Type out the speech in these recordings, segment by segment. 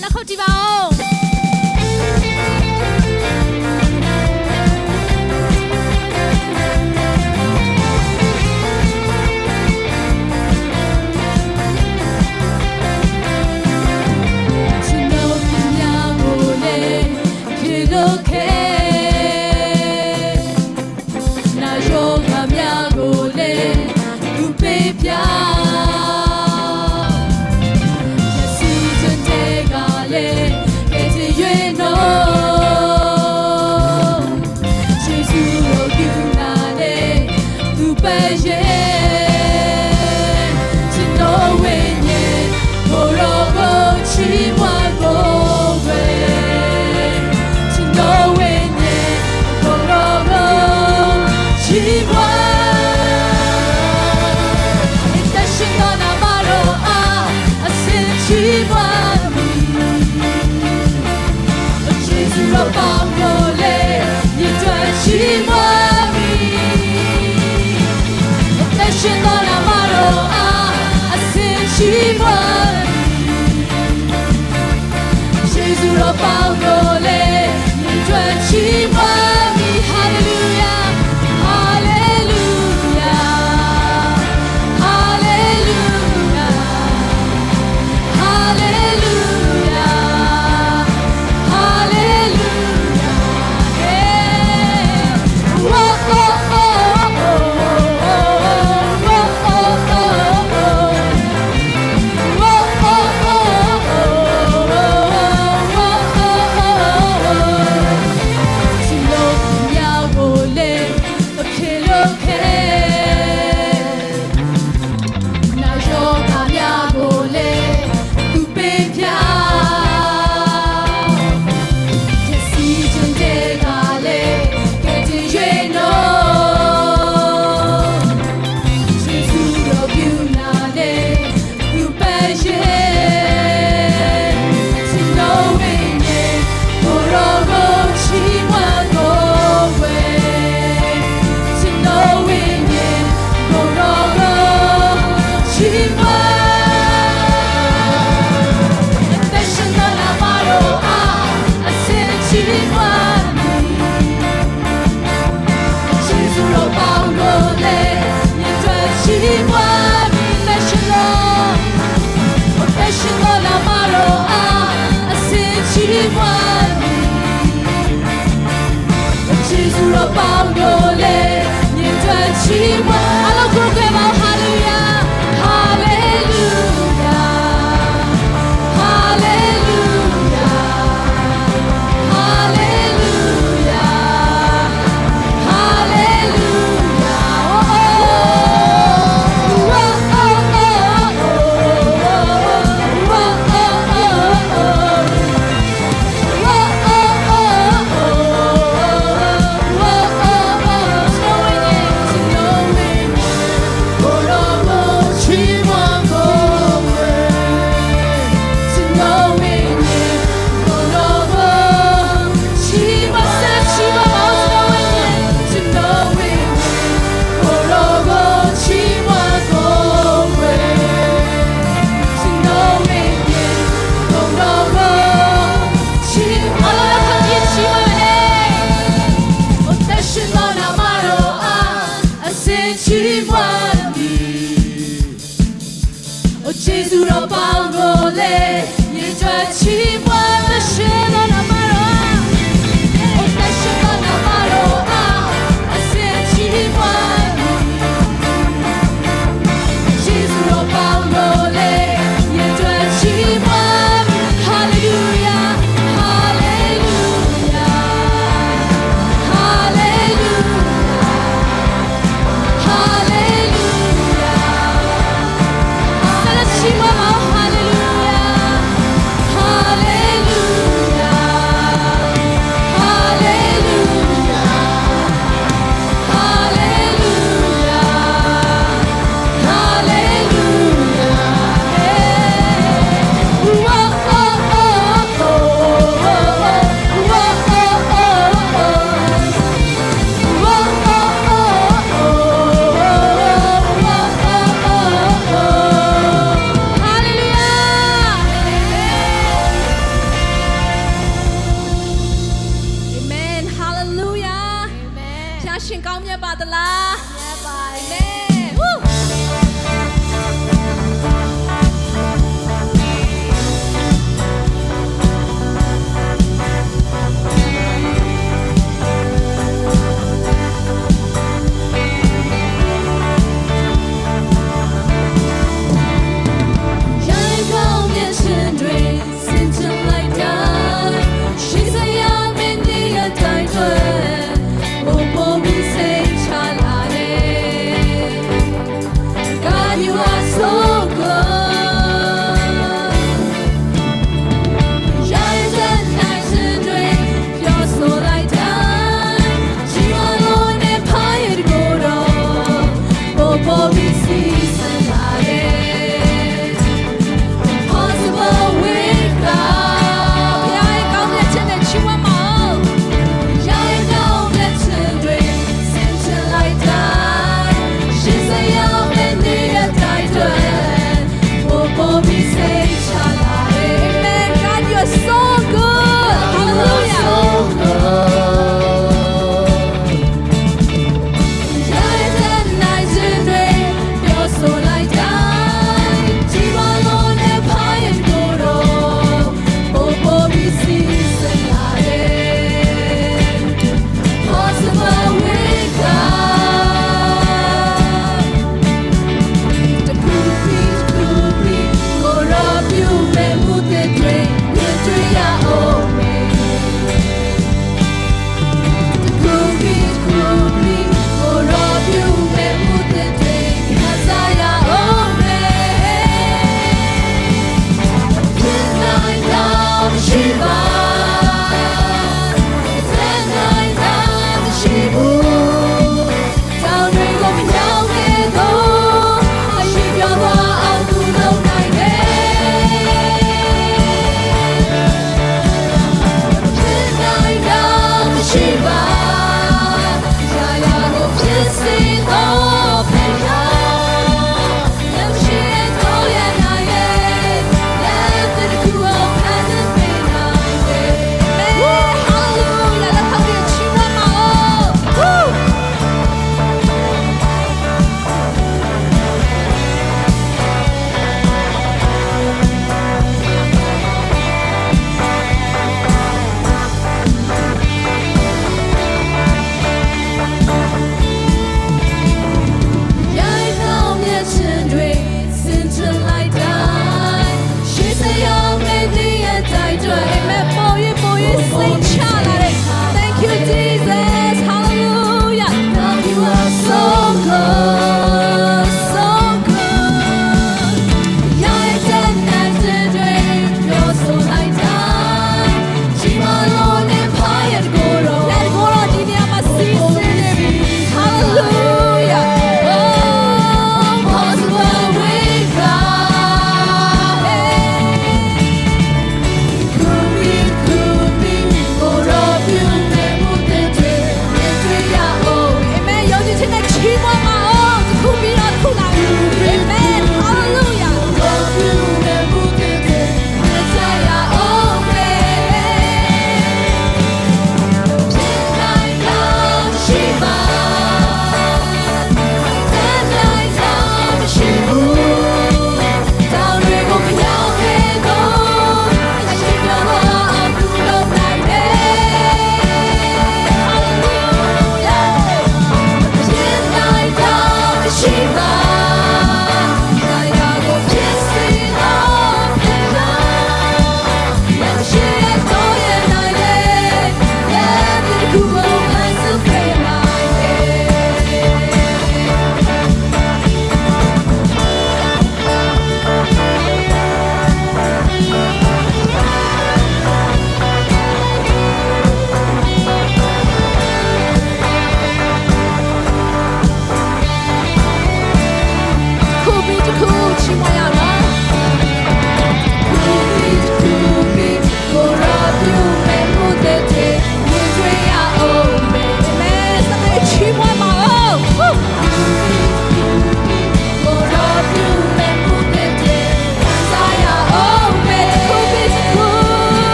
然后，吃饱。She's a robot, go let me touch you. I love you,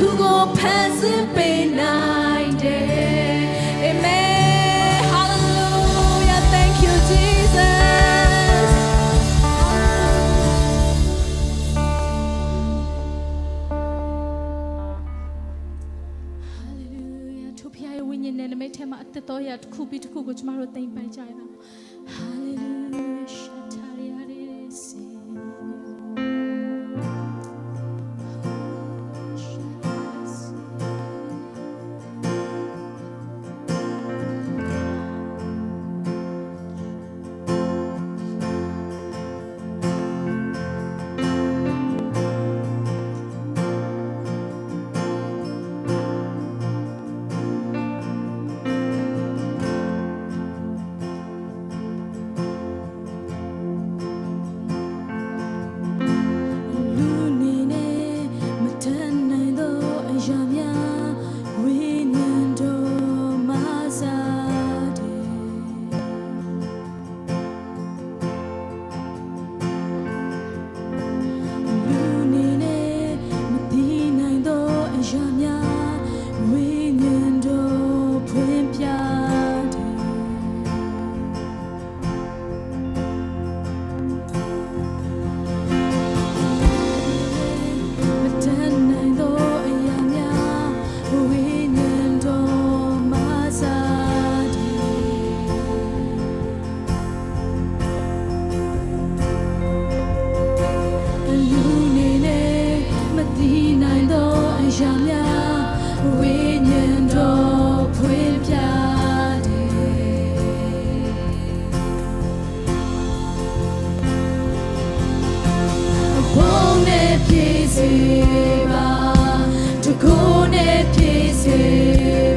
ခုကိုဖန်ဆင်းပေးနိုင်တယ် Amen Hallelujah Thank you Jesus ဟာလေလုယာသူဖျားရဲ့ဝိညာဉ်နဲ့နမိတ်ထဲမှာအသက်တော်ရာတစ်ခုပြီးတစ်ခုကိုကျမတို့သင်ပိုင်ကြရအောင် see.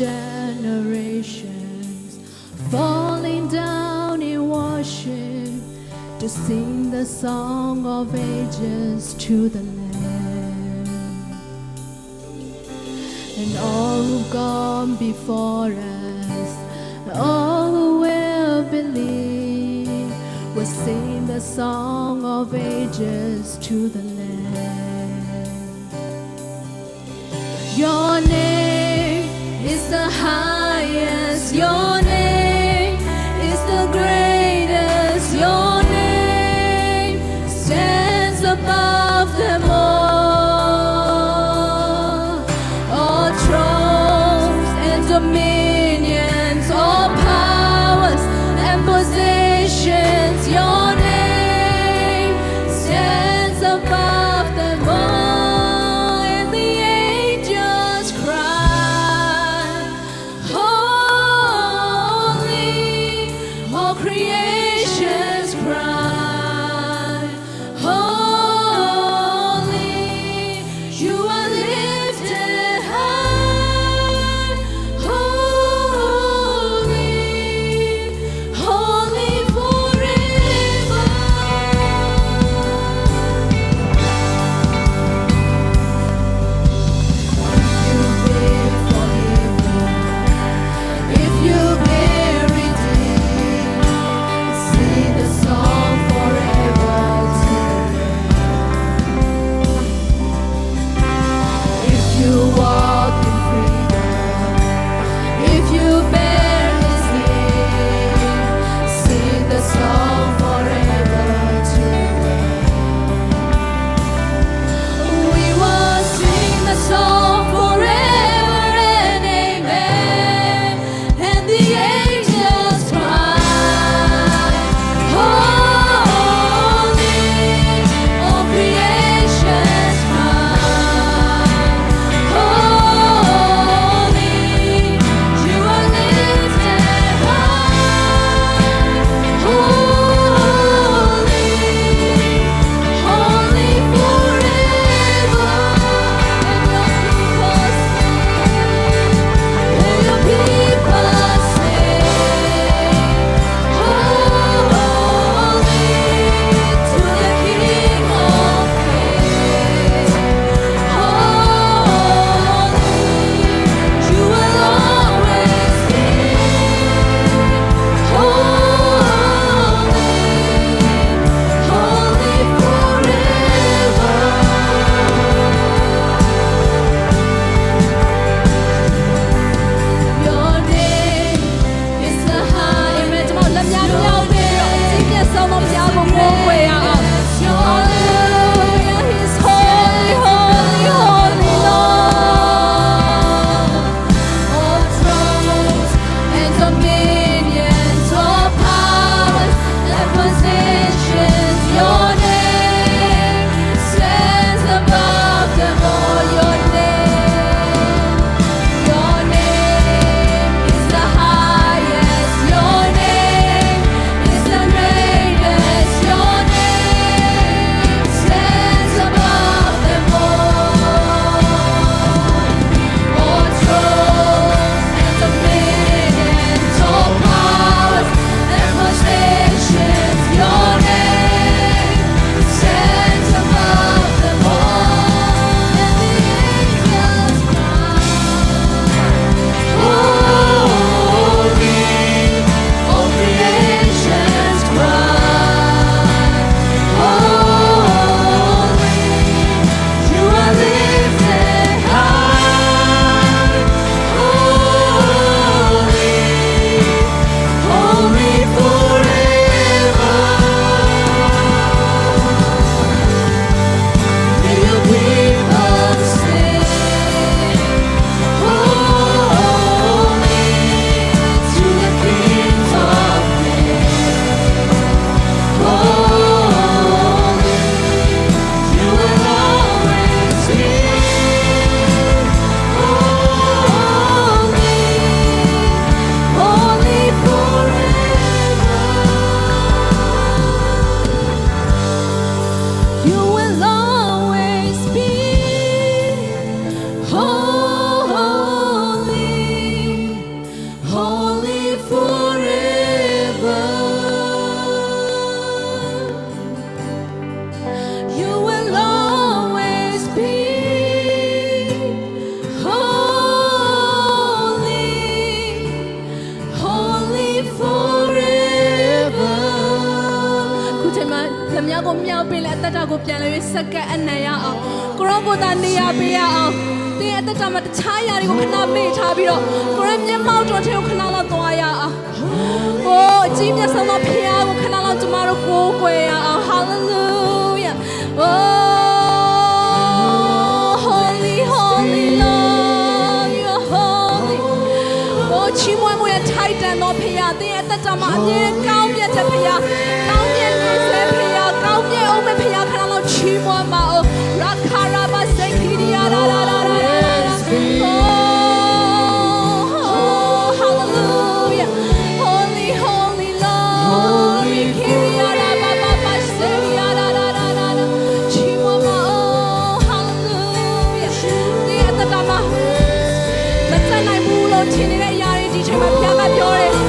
Generations falling down in worship to sing the song of ages to the Lamb. And all who've gone before us, all who will believe, will sing the song of ages to the ကိုမြောက်ပေးလဲအသက်တာကိုပြန်လဲ၍စက္ကန့်အနံ့ရအောင်ကိုရောကိုသာနေရပေးရအောင်တင်းရဲ့အသက်တာမှာတခြားຢာတွေကိုခဏမေ့ထားပြီးတော့ကိုရောမျက်မှောက်တော်ထဲကိုခဏလောက်သွားရအောင်ဟိုအကြီးမြတ်ဆုံးသောဖခင်ကိုခဏလောက်ကျမတို့ကိုးကွယ်ရအောင် hallelujah oh holy holy lord you are holy โอ้ချီးမွမ်းမှုရဲ့ထိုက်တန်သောဖခင်သင်ရဲ့အသက်တာမှာအမြဲကောင်းမြတ်တဲ့ဖခင် ခင်ခဏလောက်ချီးမွမ်းပါအောင်ရာခါရာဘစိတ်ခီရီယာရာရာရာရာရာ Oh, hallelujah. Holy, holy Lord. Kiriara baba baseriara ra ra ra ra. Chihuahua, oh, hallelujah. ဒီအတ္တမှာမစနိုင်ဘူးလို့ထင်နေတဲ့အရာတွေဒီချိန်မှာဖခင်ကပြောတယ်။